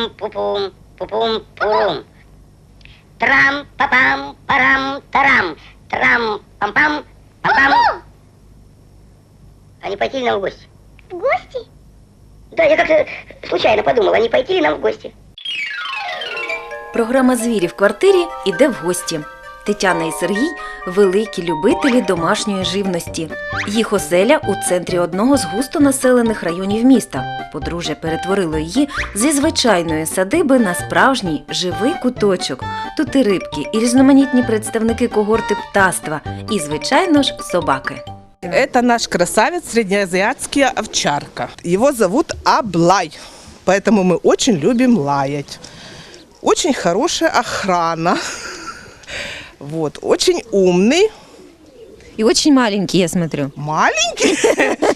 Прум-пу-пум, пу-пум-пурум. Трам-па-пам, парам-тарам. Трам-пам-пам, пам-пам. А не пойти ли нам в гости? В гости? Да, я как-то случайно подумал, а не пойти ли нам в гости? Програма Звірі в квартирі іде в гості. Тетяна і Сергій великі любителі домашньої живності. Їх оселя у центрі одного з густонаселених районів міста. Подружжя перетворило її зі звичайної садиби на справжній живий куточок. Тут і рибки, і різноманітні представники когорти птаства, і, звичайно ж, собаки. Это наш красавец, среднеазиатский овчарка. Его зовут Аблай, поэтому мы очень любим лаять. Очень хорошая охрана. Вот, очень умный, І дуже маленькі, я смотрю. маленький.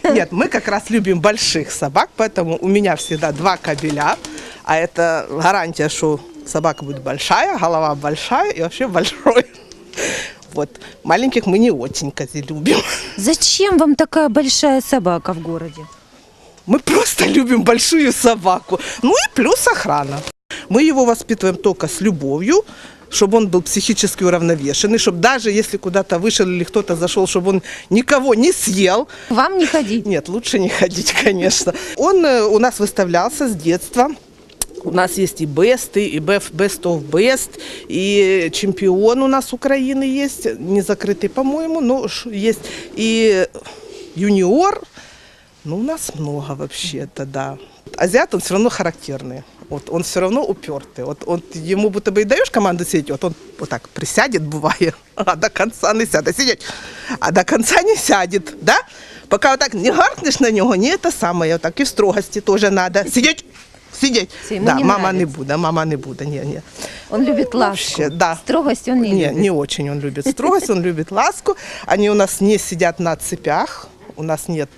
Нет, мы как раз любим больших собак, поэтому у меня всегда два кабеля. А это гарантия, что собака будет большая, голова большая и вообще большой. Вот, маленьких мы не очень кози любим. Зачем вам така большая собака в городе? Мы просто любим большую собаку. Ну и плюс охрана. Мы его воспитываем только с любовью, чтобы он был психически уравновешенный, чтобы даже если куда-то вышел или кто-то зашел, чтобы он никого не съел. Вам не ходіть. Нет, лучше не ходить, конечно. Он э, у нас выставлялся с детства. У нас есть и бесты, и беф- best of best, и чемпион у нас Украины есть, не закрытый, по-моему, но есть и юниор. Ну, у нас много вообще-то, да. Азиат, он все равно характерный. Вот, он все равно упертый. Вот, он, ему будто бы и даешь команду сидеть, вот он вот так присядет, бывает, а до конца не сядет. Сидеть, а до конца не сядет, да? Пока вот так не гаркнешь на него, не это самое, вот так и в строгости тоже надо. Сидеть, сидеть. Всё, ему да, не мама не нравится. буду, мама не буду, не, не. Он любит ласку. Вообще, да. Строгость он не, Не, любит. не очень он любит строгость, он любит ласку. Они у нас не сидят на цепях, у нас нет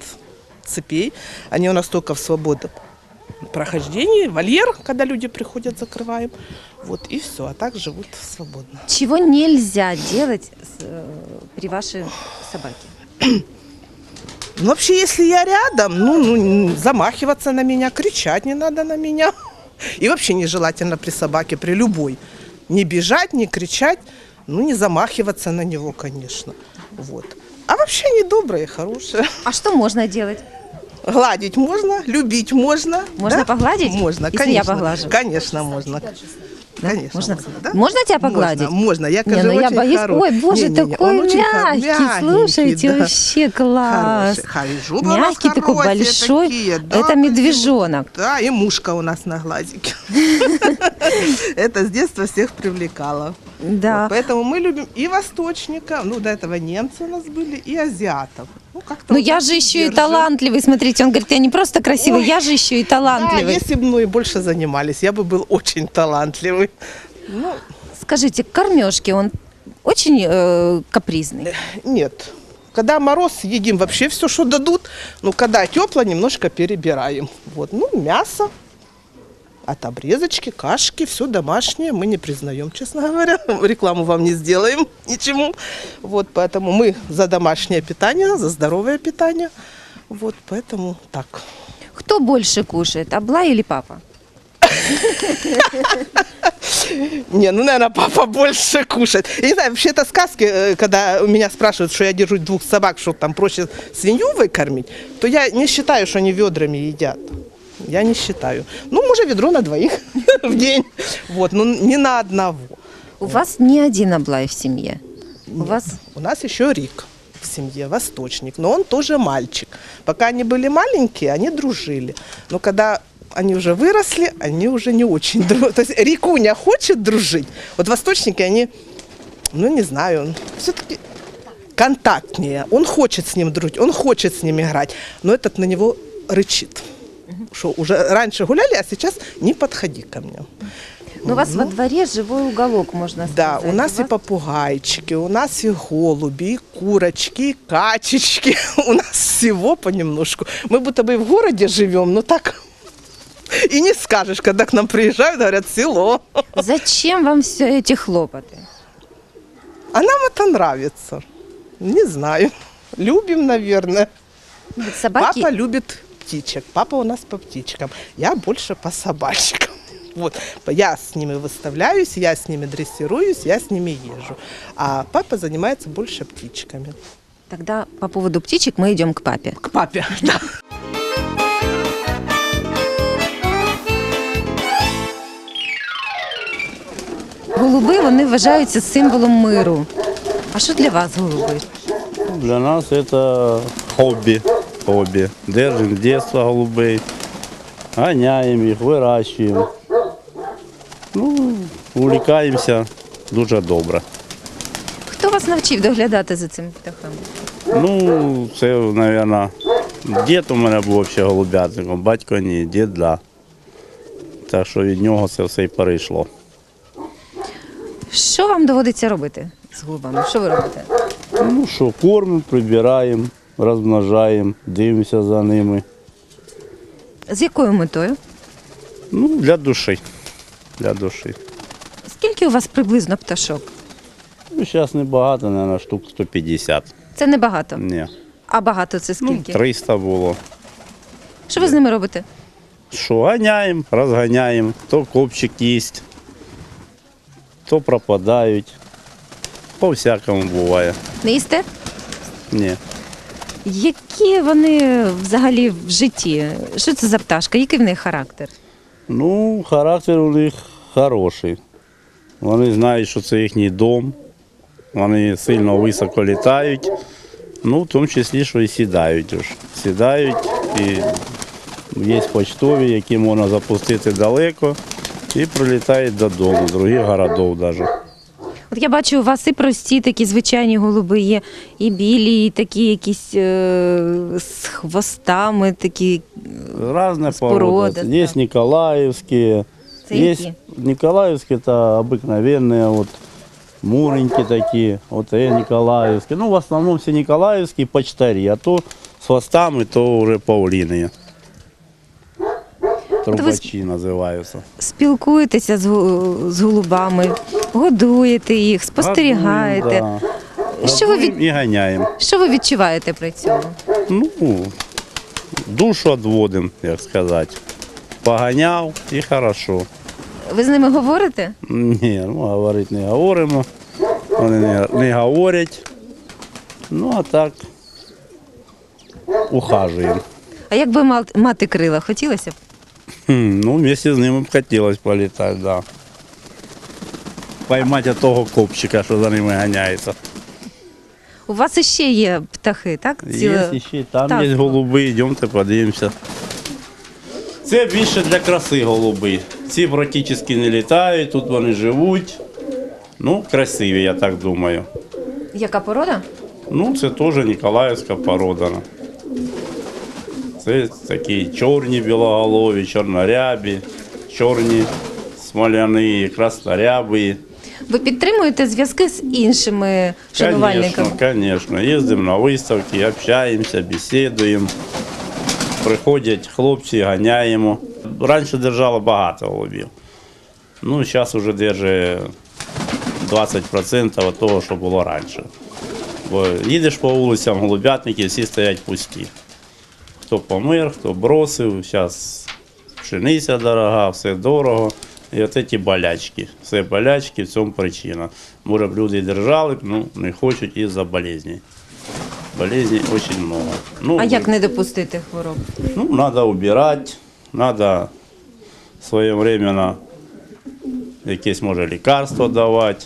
цепей. Они у нас только в свободном прохождении. Вольер, когда люди приходят, закрываем. Вот и все, а так живут свободно. Чего нельзя делать э, при вашей собаке? Ну, вообще, если я рядом, ну, ну, замахиваться на меня, кричать не надо на меня. И вообще нежелательно при собаке, при любой. Не бежать, не кричать, ну, не замахиваться на него, конечно. Вот. А вообще они добрые, хорошие. А что можно делать? Гладить можно, любить можно. Можно да? погладить? Можно, Если конечно. я поглажу? Конечно, можно. Да? Конечно, можно? можно, да? Можно тебя погладить? Можно, можно. Я, Не, кажу, ну я боюсь. хоро- Ой, боже, Не-не-не, такой он очень хо- мягкий. мягенький, Слушайте, да. вообще класс. Хороший, Мягкий такой большой. такие, да, Это медвежонок. Да, и мушка у нас на глазике. Это с детства всех привлекало. Да. Поэтому мы любим и восточника, ну, до этого немцы у нас были, и азиатов. Ну, как-то Ну вот я же еще и держим. талантливый, смотрите, он говорит, я не просто красивый, Ой. я же еще и Да, талантливый. если бы мной больше занимались, я бы был очень талантливый. Ну, Скажите, к кормежке он очень э, капризный. нет. Когда мороз, едим вообще все, что дадут. Ну, когда тепло, немножко перебираем. Вот, ну, мясо, от обрезочки, кашки, все домашнее мы не признаем, честно говоря. Рекламу вам не сделаем ничему. Вот, поэтому мы за домашнее питание, за здоровое питание. Вот, поэтому так. Кто больше кушает, Абла или папа? Не, ну, наверное, папа больше кушает. Я не знаю, вообще это сказки, э, когда у меня спрашивают, что я держу двух собак, что там проще свинью выкормить, то я не считаю, что они ведрами едят. Я не считаю. Ну, может, ведро на двоих в день. Вот, ну, не на одного. У вас не один Аблай в семье. У вас У нас еще Рик в семье, восточник, но он тоже мальчик. Пока они были маленькие, они дружили. Но когда они уже выросли, они уже не очень дружат. То есть Рикуня хочет дружить. Вот восточники, они, ну не знаю, все-таки контактнее. Он хочет с ним дружить, он хочет с ним играть, но этот на него рычит. Что уже раньше гуляли, а сейчас не подходи ко мне. Ну, у вас во дворе живой уголок, можно Да, сказать. у нас и вас- попугайчики, у нас и голуби, и курочки, и качечки. У нас всего понемножку. Мы будто бы и в городе живем, но так и не скажешь, когда к нам приезжают, говорят, село. Зачем вам все эти хлопоты? А нам это нравится. Не знаю. Любим, наверное. Собаки... Папа любит птичек. Папа у нас по птичкам. Я больше по собачкам. Вот, я с ними выставляюсь, я с ними дрессируюсь, я с ними езжу. А папа занимается больше птичками. Тогда по поводу птичек мы идем к папе. К папе, да. Голуби вони вважаються символом миру. А що для вас голуби? Для нас это хобби. Хобби. Держим с детства голубей, гоняем их, выращиваем. Ну, увлекаемся дуже добре. Хто вас навчив доглядати за цими птахами? Ну, це, мабуть, дід у мене був взагалі голубятником, батько ні, дід да. Так що від нього це все і перейшло. Що вам доводиться робити з голубами? Що ви робите? Ну що, кормимо, прибираємо, розмножаємо, дивимося за ними. З якою метою? Ну, для душі. Для душі. Скільки у вас приблизно пташок? Ну, зараз небагато, мабуть, штук 150. Це небагато. Ні. А багато це Ну, скільки? 300 було. Що ви з ними робите? Що, ганяємо, розганяємо, то копчик їсть, то пропадають. По всякому буває. Не їсте? Ні. Які вони взагалі в житті? Що це за пташка? Який в них характер? Ну, характер у них хороший. Вони знають, що це їхній дом. Вони сильно високо літають. Ну, в тому числі, що і сідають. Уж. Сідають і є почтові, які можна запустити далеко і прилітають додому, з других городів навіть. От я бачу, у вас і прості такі звичайні голуби є, і білі, і такі якісь е, з хвостами, такі. Разные С породы, породы. да. Есть николаевские. Це есть які? николаевские, это обыкновенные, вот муреньки такие, вот и николаевские. Ну, в основном все николаевские почтари, а то с хвостами, то уже паулиные. Трубачи называются. Спілкуєтеся з, гу- з голубами, годуєте їх, спостерігаєте. Годуем, да. Що ви від- и гоняем. Що ви відчуваєте при цьому? Ну, душу отводим, як сказать. Погонял и хорошо. Ви з ними говорите? Ні, ну говорити не говоримо. Вони не, не говорять. Ну, а так ухажуємо. А як би мати крила, хотілося б? Хм, ну, вместе з ними б хотілося політати, так. Да. Поймати того копчика, що за ними ганяється. У вас іще є птахи, так? Є ще, там Так. є голуби, йдемте подивимося. Це більше для краси голуби. Ці практично не літають, тут вони живуть. Ну, красиві, я так думаю. Яка порода? Ну, це теж Ніколаївська порода. Це такі чорні білоголові, чорнорябі, чорні смоляні, краснорябі. Ви підтримуєте зв'язки з іншими шанувальниками? Конечно. Їздимо на виставки, общаємося, бесідуємо. Приходять хлопці, ганяємо. Раніше держало багато голубів. Ну, зараз вже держить 20% від того, що було раніше. Бо їдеш по вулицям, голубятники всі стоять пусті. Хто помер, хто бросив, зараз пшениця дорога, все дорого. І от ці болячки. Все болячки, в цьому причина. Може б люди держали, ну не хочуть із-за болезней. Болезней дуже много. Ну, А як не допустити хвороб? Ну, надо убирать, надо своєвременно якесь може лікарство давати.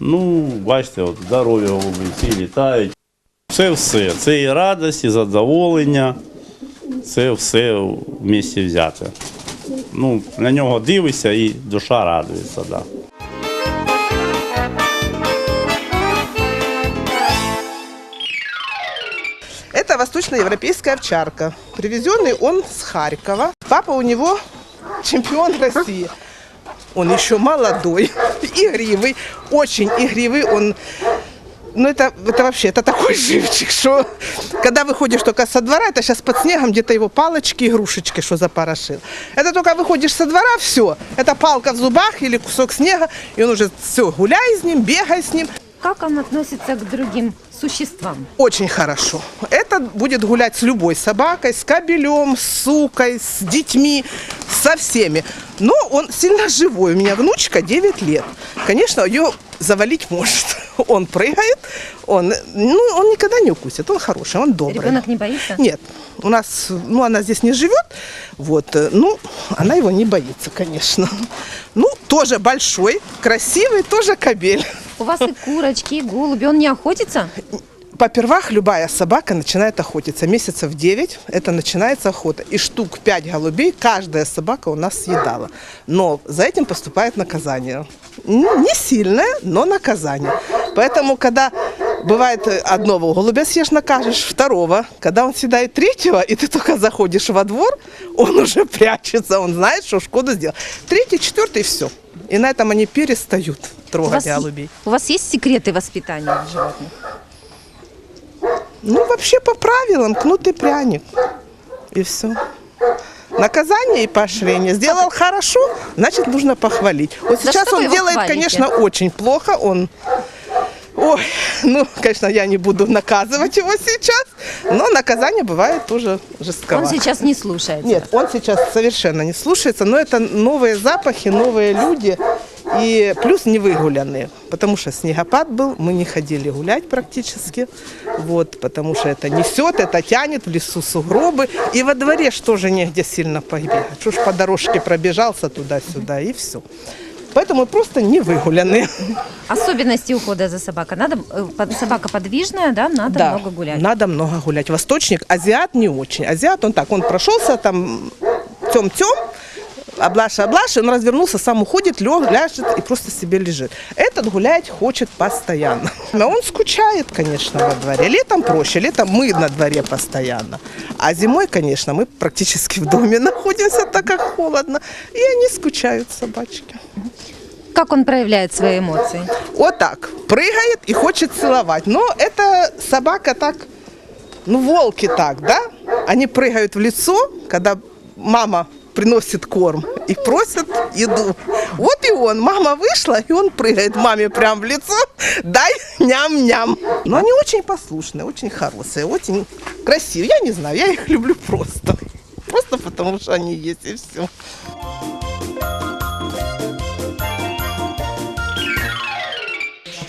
Ну, бачите, от здоров'я голуби, всі літають. Це все. Це і радість, і задоволення, це все в місті взяте. Ну, на нього дивишся і душа радується. Да. Это восточноевропейская овчарка. Привезенный он с Харькова. Папа у него чемпион России. Он еще молодой, игривый, очень игривый. Он, ну это, это вообще, это такой живчик, что когда выходишь только со двора, это сейчас под снегом где-то его палочки, игрушечки, что запорошил. Это только выходишь со двора, все, это палка в зубах или кусок снега, и он уже все, гуляй с ним, бегай с ним. Как он относится к другим существам? Очень хорошо. Это будет гулять с любой собакой, с кобелем, с сукой, с детьми, со всеми. Но он сильно живой. У меня внучка 9 лет. Конечно, ее завалить может. Он прыгает, он, ну, он никогда не укусит, он хороший, он добрый. Ребенок не боится? Нет, у нас, ну, она здесь не живет, вот, э, ну, она его не боится, конечно. Ну, тоже большой, красивый, тоже кобель. У вас и курочки, и голуби. Он не охотится? Попервах любая собака начинает охотиться. Месяцев 9 это начинается охота. И штук 5 голубей каждая собака у нас съедала. Но за этим поступает наказание. Не сильное, но наказание. Поэтому, когда бывает э, одного голубя съешь, накажешь, второго, когда он съедает третьего, и ты только заходишь во двор, он уже прячется, он знает, что шкоду сделал. Третий, четвертый, все. И на этом они перестают трогать голубей. у вас есть секреты воспитания животных? Ну, вообще по правилам, кнут и пряник. И все. Наказание и поощрение. Сделал хорошо, значит, нужно похвалить. Вот За сейчас он делает, хвалите? конечно, очень плохо. Он Ой, ну, конечно, я не буду наказывать его сейчас, но наказание бывает тоже Он жестковато. сейчас не слушается. Нет, он сейчас совершенно не слушается, но это новые запахи, новые люди и плюс не выгуленные, потому что снегопад был, мы не ходили гулять практически, вот, потому что это несет, это тянет в лесу сугробы, и во дворе ж тоже негде сильно побегать, что ж по дорожке пробежался туда-сюда и все. Поэтому просто не выгуленные. Особенности ухода за собакой. Надо, э, собака подвижная, да, надо Да, много гулять. Надо много гулять. Восточник, азиат не очень. Азиат, он так, он прошелся там тем-тем, облаша, облаша, он развернулся, сам уходит, лег, ляжет и просто себе лежит. Этот гулять хочет постоянно. Но он скучает, конечно, во дворе. Летом проще, летом мы на дворе постоянно. А зимой, конечно, мы практически в доме находимся, так как холодно. И они скучают, собачки. Как он проявляет свои эмоции? Вот так. Прыгает и хочет целовать. Но это собака так, ну, волки так, да? Они прыгают в лицо, когда мама приносит корм и просят еду. Вот и он. Мама вышла, и он прыгает маме прямо в лицо. Дай ням-ням. Но они очень послушные, очень хорошие, очень красивые. Я не знаю, я их люблю просто. Просто потому, что они есть, и все.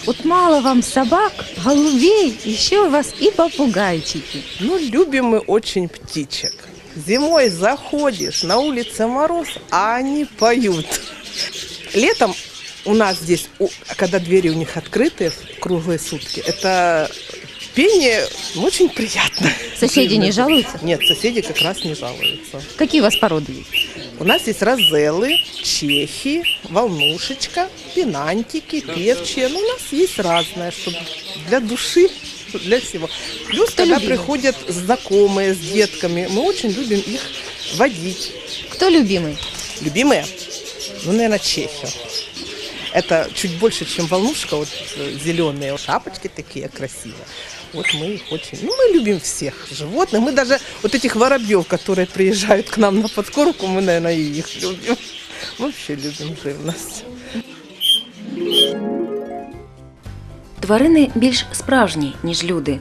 Вот мало вам собак, голубей, еще у вас и попугайчики. Ну, любим мы очень птичек. Зимой заходишь, на улице мороз, а они поют. Летом у нас здесь, когда двери у них открыты круглые сутки, это пение очень приятно. Соседи не жалуются? Нет, соседи как раз не жалуются. Какие у вас породы есть? У нас есть розеллы, чехи, волнушечка, пенантики, певчие. Ну, у нас есть разное, чтобы для души, для всего. Плюс, Кто когда любимый? приходят знакомые с детками, мы очень любим их водить. Кто любимый? Любимые? Ну, наверное, чехи. Это чуть больше, чем волнушка, вот зеленые шапочки такие красивые. Вот мы их очень... Ну, мы любим всех животных. Мы даже вот этих воробьев, которые приезжают к нам на подкормку, мы, наверное, и их любим. Мы вообще любим живность. Тварини більш справжні, ніж люди.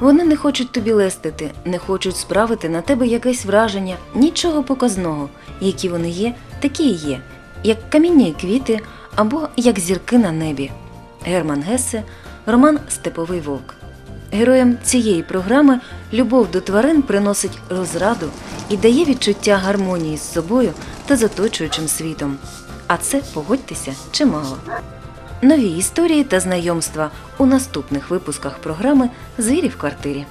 Вони не хочуть тобі лестити, не хочуть справити на тебе якесь враження, нічого показного. Які вони є, такі і є, як камінні квіти або як зірки на небі. Герман Гесе, роман Степовий вовк. Героям цієї програми любов до тварин приносить розраду і дає відчуття гармонії з собою та з оточуючим світом. А це, погодьтеся, чимало. Нові історії та знайомства у наступних випусках програми Звірі в квартирі.